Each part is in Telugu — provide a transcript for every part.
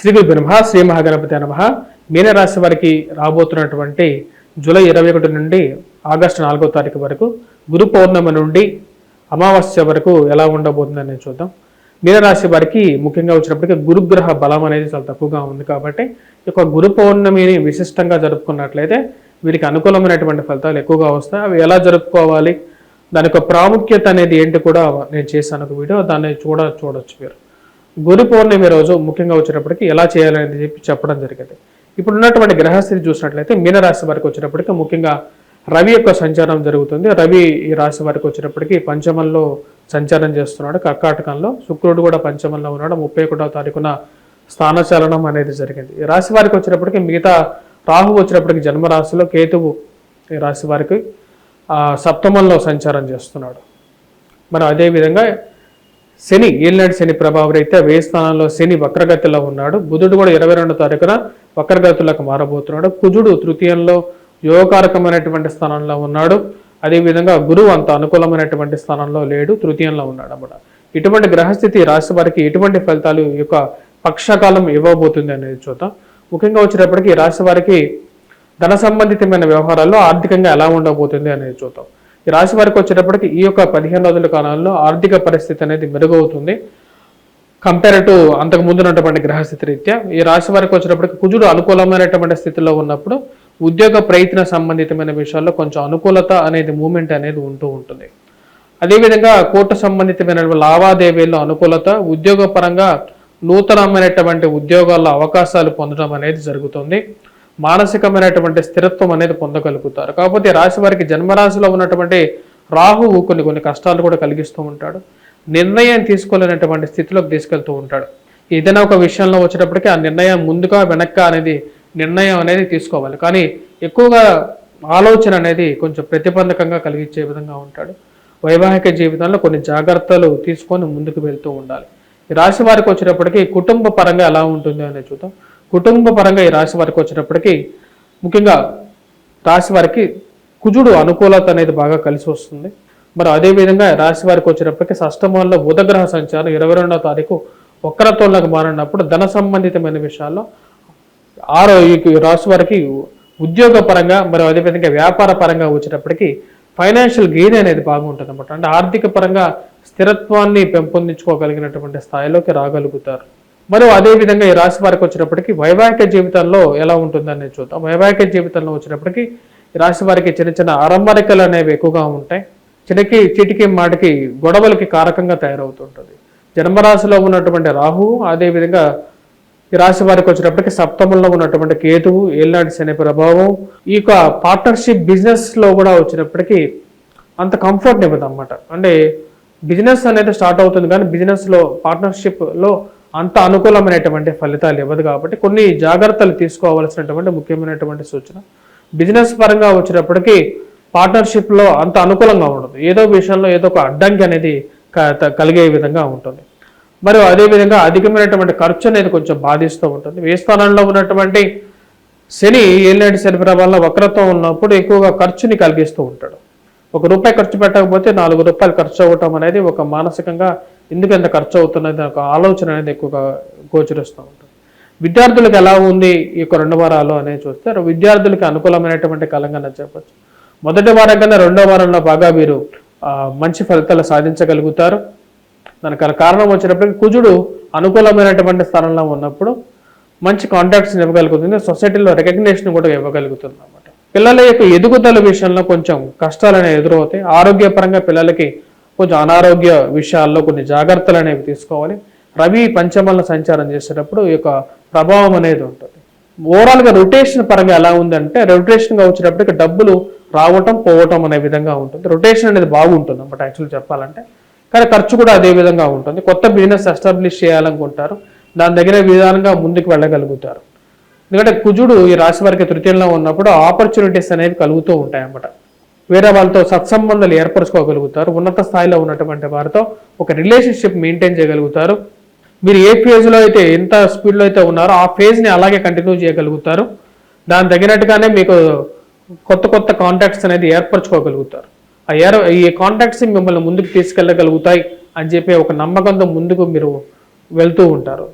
శ్రీ గురు బ్రహ్మ శ్రీ మహాగణపతి నమ. మీనరాశి వారికి రాబోతున్నటువంటి జూలై ఇరవై ఒకటి నుండి ఆగస్టు నాలుగో తారీఖు వరకు గురు పౌర్ణమి నుండి అమావాస్య వరకు ఎలా ఉండబోతుందని చూద్దాం. మీనరాశి వారికి ముఖ్యంగా వచ్చినప్పటికీ గురుగ్రహ బలం అనేది చాలా తక్కువగా ఉంది కాబట్టి ఈ యొక్క గురు పౌర్ణమిని విశిష్టంగా జరుపుకున్నట్లయితే వీరికి అనుకూలమైనటువంటి ఫలితాలు ఎక్కువగా వస్తాయి. అవి ఎలా జరుపుకోవాలి దాని యొక్క ప్రాముఖ్యత అనేది ఏంటి కూడా నేను చేశాను ఒక వీడియో దాన్ని చూడ చూడొచ్చు మీరు. గురు పౌర్ణమి రోజు ముఖ్యంగా వచ్చేటప్పటికి ఎలా చేయాలనేది చెప్పి చెప్పడం జరిగింది. ఇప్పుడు ఉన్నటువంటి గ్రహస్థితి చూసినట్లయితే మీనరాశి వారికి వచ్చేటప్పటికి ముఖ్యంగా రవి యొక్క సంచారం జరుగుతుంది. రవి ఈ రాశి వారికి వచ్చేటప్పటికి పంచమంలో సంచారం చేస్తున్నాడు. కర్కాటకంలో శుక్రుడు కూడా పంచమంలో ఉన్నాడు. ముప్పై ఒకటో తారీఖున స్థానచలనం అనేది జరిగింది. ఈ రాశి వారికి వచ్చినప్పటికీ మిగతా రాహు వచ్చినప్పటికి జన్మరాశిలో కేతువు ఈ రాశి వారికి సప్తమంలో సంచారం చేస్తున్నాడు. మరి అదేవిధంగా శని ఏలినాటి శని ప్రభావం అయితే వేయి స్థానంలో శని వక్రగతిలో ఉన్నాడు? బుధుడు కూడా ఇరవై రెండు తారీఖున వక్రగతులకు మారబోతున్నాడు. కుజుడు తృతీయంలో యోగకారకమైనటువంటి స్థానంలో ఉన్నాడు. అదేవిధంగా గురువు అంత అనుకూలమైనటువంటి స్థానంలో లేడు తృతీయంలో ఉన్నాడు అన్నమాట. ఇటువంటి గ్రహస్థితి రాశి వారికి ఎటువంటి ఫలితాలు ఈ యొక్క పక్షకాలం ఇవ్వబోతుంది అనేది చూద్దాం. ముఖ్యంగా వచ్చేటప్పటికి రాశి వారికి ధన సంబంధితమైన వ్యవహారాల్లో ఆర్థికంగా ఎలా ఉండబోతుంది అనేది చూద్దాం. ఈ రాశి వారికి వచ్చేటప్పటికి ఈ యొక్క పదిహేను రోజుల కాలంలో ఆర్థిక పరిస్థితి అనేది మెరుగవుతుంది. కంపేర్ టు అంతకు ముందు ఉన్నటువంటి గ్రహస్థితి రీత్యా ఈ రాశి వారికి వచ్చేటప్పటికి కుజుడు అనుకూలమైనటువంటి స్థితిలో ఉన్నప్పుడు ఉద్యోగ ప్రయత్న సంబంధితమైన విషయాల్లో కొంచెం అనుకూలత అనేది మూమెంట్ అనేది ఉంటూ ఉంటుంది. అదేవిధంగా కోర్టు సంబంధితమైన లావాదేవీల్లో అనుకూలత ఉద్యోగపరంగా నూతనమైనటువంటి ఉద్యోగాల్లో అవకాశాలు పొందడం అనేది జరుగుతుంది. మానసికమైనటువంటి స్థిరత్వం అనేది పొందగలుగుతారు. కాకపోతే రాశి వారికి జన్మరాశిలో ఉన్నటువంటి రాహువు కొన్ని కొన్ని కష్టాలు కూడా కలిగిస్తూ ఉంటాడు. నిర్ణయం తీసుకోలేనటువంటి స్థితిలోకి తీసుకెళ్తూ ఉంటాడు. ఏదైనా ఒక విషయంలో వచ్చేటప్పటికి ఆ నిర్ణయం ముందుగా వెనక్క అనేది నిర్ణయం అనేది తీసుకోవాలి. కానీ ఎక్కువగా ఆలోచన అనేది కొంచెం ప్రతిబంధకంగా కలిగించే విధంగా ఉంటాడు. వైవాహిక జీవితంలో కొన్ని జాగ్రత్తలు తీసుకొని ముందుకు వెళ్తూ ఉండాలి. రాశి వారికి వచ్చేటప్పటికి కుటుంబ పరంగా ఎలా ఉంటుంది అనేది చూద్దాం. కుటుంబ పరంగా ఈ రాశి వారికి వచ్చేటప్పటికి ముఖ్యంగా రాశి వారికి కుజుడు అనుకూలత అనేది బాగా కలిసి వస్తుంది. మరి అదేవిధంగా రాశి వారికి వచ్చేటప్పటికి షష్టమంలో బుధగ్రహ సంచారం ఇరవై రెండవ తారీఖు వక్రత్వంలోకి మారినప్పుడు ధన సంబంధితమైన విషయాల్లో ఆరో రాశి వారికి ఉద్యోగ పరంగా మరి అదేవిధంగా వ్యాపార పరంగా వచ్చేటప్పటికి ఫైనాన్షియల్ గెయిన్ అనేది బాగుంటుంది అనమాట అంటే ఆర్థిక పరంగా స్థిరత్వాన్ని పెంపొందించుకోగలిగినటువంటి స్థాయిలోకి రాగలుగుతారు. మరో అదేవిధంగా ఈ రాశి వారికి వచ్చినప్పటికీ వైవాహిక జీవితంలో ఎలా ఉంటుందని చూద్దాం. వైవాహిక జీవితంలో వచ్చినప్పటికీ ఈ రాశి వారికి చిన్న చిన్న అరంబరికలు అనేవి ఎక్కువగా ఉంటాయి. చిన్నకి చిటికి మాటికి గొడవలకి కారకంగా తయారవుతుంటుంది. జన్మరాశిలో ఉన్నటువంటి రాహువు అదేవిధంగా ఈ రాశి వారికి వచ్చినప్పటికీ సప్తమంలో ఉన్నటువంటి కేతువు ఏళ్ళనాటి శని ప్రభావం ఈ యొక్క పార్ట్నర్షిప్ బిజినెస్లో కూడా వచ్చినప్పటికీ అంత కంఫర్ట్ ఇవ్వదు అనమాట అంటే బిజినెస్ అనేది స్టార్ట్ అవుతుంది కానీ బిజినెస్లో పార్ట్నర్షిప్లో అంత అనుకూలమైనటువంటి ఫలితాలు ఇవ్వదు కాబట్టి కొన్ని జాగ్రత్తలు తీసుకోవాల్సినటువంటి ముఖ్యమైనటువంటి సూచన. బిజినెస్ పరంగా వచ్చినప్పటికీ పార్ట్నర్షిప్లో అంత అనుకూలంగా ఉండదు. ఏదో విషయంలో ఏదో ఒక అడ్డంకి అనేది క- త- కలిగే విధంగా ఉంటుంది. మరియు అదేవిధంగా అధికమైనటువంటి ఖర్చు అనేది కొంచెం బాధిస్తూ ఉంటుంది. ఏ స్థానంలో ఉన్నటువంటి శని ఏళ్ళనాటి శని ప్రభావంలో వక్రత్వం ఉన్నప్పుడు ఎక్కువగా ఖర్చుని కలిగిస్తూ ఉంటాడు. ఒక రూపాయి ఖర్చు పెట్టకపోతే నాలుగు రూపాయలు ఖర్చు అవ్వటం అనేది ఒక మానసికంగా ఎందుకు ఎంత ఖర్చు అవుతున్నది ఒక ఆలోచన అనేది ఎక్కువగా గోచరిస్తూ ఉంటుంది. విద్యార్థులకు ఎలా ఉంది ఈ యొక్క రెండు వారాలు అనేది చూస్తే విద్యార్థులకి అనుకూలమైనటువంటి కాలంగా చెప్పచ్చు. మొదటి వారం కన్నా రెండో వారంలో బాగా వీరు మంచి ఫలితాలు సాధించగలుగుతారు. దానికి కారణం వచ్చినప్పటికీ కుజుడు అనుకూలమైనటువంటి స్థానంలో ఉన్నప్పుడు మంచి కాంటాక్ట్స్ ఇవ్వగలుగుతుంది సొసైటీలో రికగ్నేషన్ కూడా ఇవ్వగలుగుతున్నాం పిల్లల యొక్క ఎదుగుదల విషయంలో కొంచెం కష్టాలు అనేవి ఎదురవుతాయి. ఆరోగ్యపరంగా పిల్లలకి కొంచెం అనారోగ్య విషయాల్లో కొన్ని జాగ్రత్తలు అనేవి తీసుకోవాలి. రవి పంచమల సంచారం చేసేటప్పుడు ఈ యొక్క ప్రభావం అనేది ఉంటుంది. ఓవరాల్గా రొటేషన్ పరంగా ఎలా ఉందంటే రొటేషన్గా వచ్చేటప్పటికి డబ్బులు రావటం పోవటం అనే విధంగా ఉంటుంది. రొటేషన్ అనేది బాగుంటుంది అన్నమాట యాక్చువల్ చెప్పాలంటే. కానీ ఖర్చు కూడా అదే విధంగా ఉంటుంది. కొత్త బిజినెస్ ఎస్టాబ్లిష్ చేయాలనుకుంటారు. దాని దగ్గర విధానంగా ముందుకు వెళ్ళగలుగుతారు. ఎందుకంటే కుజుడు ఈ రాశి వారికి తృతీయంలో ఉన్నప్పుడు ఆపర్చునిటీస్ అనేవి కలుగుతూ ఉంటాయన్నమాట. వేరే వాళ్ళతో సత్సంబంధాలు ఏర్పరచుకోగలుగుతారు. ఉన్నత స్థాయిలో ఉన్నటువంటి వారితో ఒక రిలేషన్షిప్ మెయింటైన్ చేయగలుగుతారు. మీరు ఏ ఫేజ్లో అయితే ఎంత స్పీడ్లో అయితే ఉన్నారో ఆ ఫేజ్ని అలాగే కంటిన్యూ చేయగలుగుతారు. దాని తగినట్టుగానే మీకు కొత్త కొత్త కాంటాక్ట్స్ అనేది ఏర్పరచుకోగలుగుతారు. ఆ ఏర్ ఈ కాంటాక్ట్స్ మిమ్మల్ని ముందుకు తీసుకెళ్ళగలుగుతాయి అని చెప్పి ఒక నమ్మకంతో ముందుకు మీరు వెళ్తూ ఉంటారు.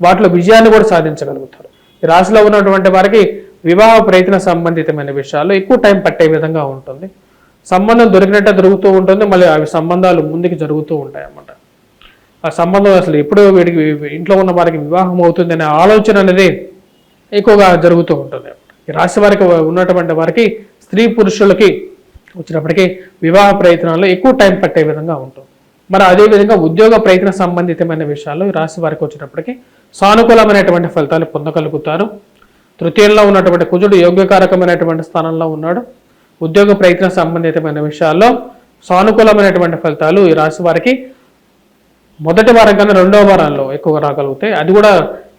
వాటిలో విజయాన్ని కూడా సాధించగలుగుతారు. ఈ రాశిలో ఉన్నటువంటి వారికి వివాహ ప్రయత్న సంబంధితమైన విషయాల్లో ఎక్కువ టైం పట్టే విధంగా ఉంటుంది. సంబంధం దొరికినట్టే దొరుకుతూ ఉంటుంది. మళ్ళీ అవి సంబంధాలు ముందుకు జరుగుతూ ఉంటాయి అన్నమాట ఆ సంబంధం అసలు ఎప్పుడు వీడికి ఇంట్లో ఉన్న వారికి వివాహం అవుతుంది అనే ఆలోచన అనేది ఎక్కువగా జరుగుతూ ఉంటుంది. ఈ రాశి వారికి ఉన్నటువంటి వారికి స్త్రీ పురుషులకి వచ్చినప్పటికీ వివాహ ప్రయత్నాల్లో ఎక్కువ టైం పట్టే విధంగా ఉంటుంది. మరి అదేవిధంగా ఉద్యోగ ప్రయత్న సంబంధితమైన విషయాల్లో ఈ రాశి వారికి వచ్చినప్పటికీ సానుకూలమైనటువంటి ఫలితాలు పొందగలుగుతారు. తృతీయంలో ఉన్నటువంటి కుజుడు యోగ్యకారకమైనటువంటి స్థానంలో ఉన్నాడు. ఉద్యోగ ప్రయత్న సంబంధితమైన విషయాల్లో సానుకూలమైనటువంటి ఫలితాలు ఈ రాశి వారికి మొదటి వారం కన్నా రెండవ వారంలో ఎక్కువగా రాగలుగుతాయి. అది కూడా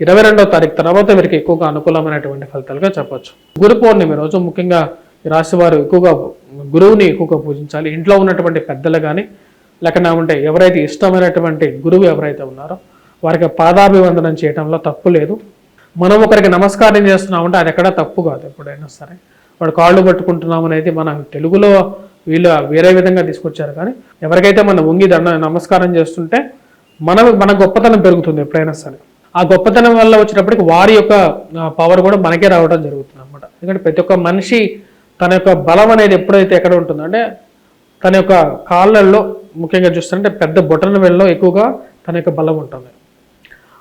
ఇరవై రెండవ తారీఖు తర్వాత వీరికి ఎక్కువగా అనుకూలమైనటువంటి ఫలితాలుగా చెప్పొచ్చు. గురు పౌర్ణమి రోజు ముఖ్యంగా ఈ రాశి వారు ఎక్కువగా గురువుని ఎక్కువగా పూజించాలి. ఇంట్లో ఉన్నటువంటి పెద్దలు కానీ లేకుండా ఉంటే ఎవరైతే ఇష్టమైనటువంటి గురువు ఎవరైతే ఉన్నారో వారికి పాదాభివందనం చేయడంలో తప్పు లేదు. మనం ఒకరికి నమస్కారం చేస్తున్నామంటే అది ఎక్కడా తప్పు కాదు ఎప్పుడైనా సరే. వాడు కాళ్ళు పట్టుకుంటున్నాం అనేది మన తెలుగులో వీళ్ళు వేరే విధంగా తీసుకొచ్చారు. కానీ ఎవరికైతే మనం వంగి దండ నమస్కారం చేస్తుంటే మన మన గొప్పతనం పెరుగుతుంది ఎప్పుడైనా సరే. ఆ గొప్పతనం వల్ల వచ్చినప్పటికి వారి యొక్క పవర్ కూడా మనకే రావడం జరుగుతుంది అనమాట ఎందుకంటే ప్రతి ఒక్క మనిషి తన యొక్క బలం అనేది ఎప్పుడైతే ఎక్కడ ఉంటుందంటే తన యొక్క కాళ్ళల్లో ముఖ్యంగా చూస్తుంటే పెద్ద బొటన వెళ్ళలో ఎక్కువగా తన యొక్క బలం ఉంటుంది.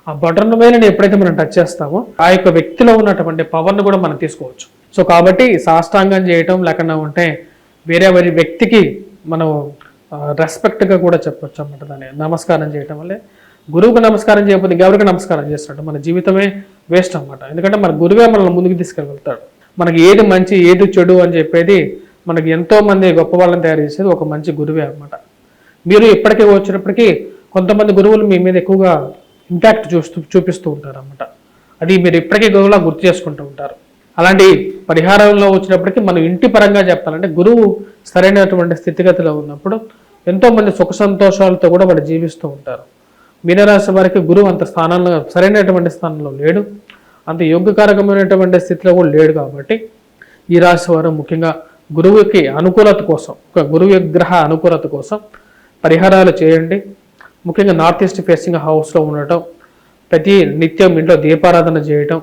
ఆ బటన్ వేలని ఎప్పుడైతే మనం టచ్ చేస్తామో ఆ యొక్క వ్యక్తిలో ఉన్నటువంటి పవర్ను కూడా మనం తీసుకోవచ్చు. సో కాబట్టి సాష్టాంగం చేయటం లేకుండా ఉంటే వేరే వేరే వ్యక్తికి మనం రెస్పెక్ట్గా కూడా చెప్పొచ్చు అన్నమాట దాన్ని. నమస్కారం చేయటం వల్లే గురువుకు నమస్కారం చేయకపోతే ఎవరికి నమస్కారం చేస్తాడు? మన జీవితమే వేస్ట్ అన్నమాట. ఎందుకంటే మన గురువే మనల్ని ముందుకు తీసుకెళ్తాడు. మనకి ఏది మంచి ఏది చెడు అని చెప్పేది మనకి ఎంతో మంది గొప్ప వాళ్ళని తయారు చేసేది ఒక మంచి గురువే అన్నమాట. మీరు ఇప్పటికే వచ్చినప్పటికీ కొంతమంది గురువులు మీ మీద ఎక్కువగా ఇంపాక్ట్ చూస్తూ చూపిస్తూ ఉంటారు అన్నమాట అది మీరు ఇప్పటికీ గురువులా గుర్తు చేసుకుంటూ ఉంటారు. అలాంటి పరిహారంలో వచ్చినప్పటికీ మనం ఇంటి పరంగా చెప్పాలంటే గురువు సరైనటువంటి స్థితిగతిలో ఉన్నప్పుడు ఎంతోమంది సుఖ సంతోషాలతో కూడా వాళ్ళు జీవిస్తూ ఉంటారు. మీనరాశి వారికి గురువు అంత స్థానంలో సరైనటువంటి స్థానంలో లేడు. అంత యోగ్యకారకమైనటువంటి స్థితిలో కూడా లేడు కాబట్టి ఈ రాశి వారు ముఖ్యంగా గురువుకి అనుకూలత కోసం ఒక గురువు విగ్రహ అనుకూలత కోసం పరిహారాలు చేయండి. ముఖ్యంగా నార్త్ ఈస్ట్ ఫేసింగ్ హౌస్లో ఉండటం ప్రతి నిత్యం ఇంట్లో దీపారాధన చేయటం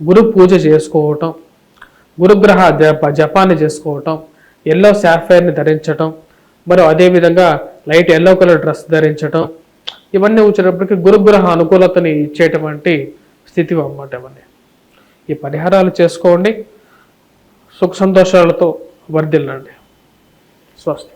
గురు పూజ చేసుకోవటం గురుగ్రహ జప జపాన్ని చేసుకోవటం ఎల్లో సాఫైర్ని ధరించటం మరియు అదేవిధంగా లైట్ ఎల్లో కలర్ డ్రెస్ ధరించటం ఇవన్నీ వచ్చేటప్పటికి గురుగ్రహ అనుకూలతని ఇచ్చేటువంటి స్థితి అన్నమాట ఇవన్నీ. ఈ పరిహారాలు చేసుకోండి. సుఖ సంతోషాలతో వర్ధిల్లండి. స్వస్తి.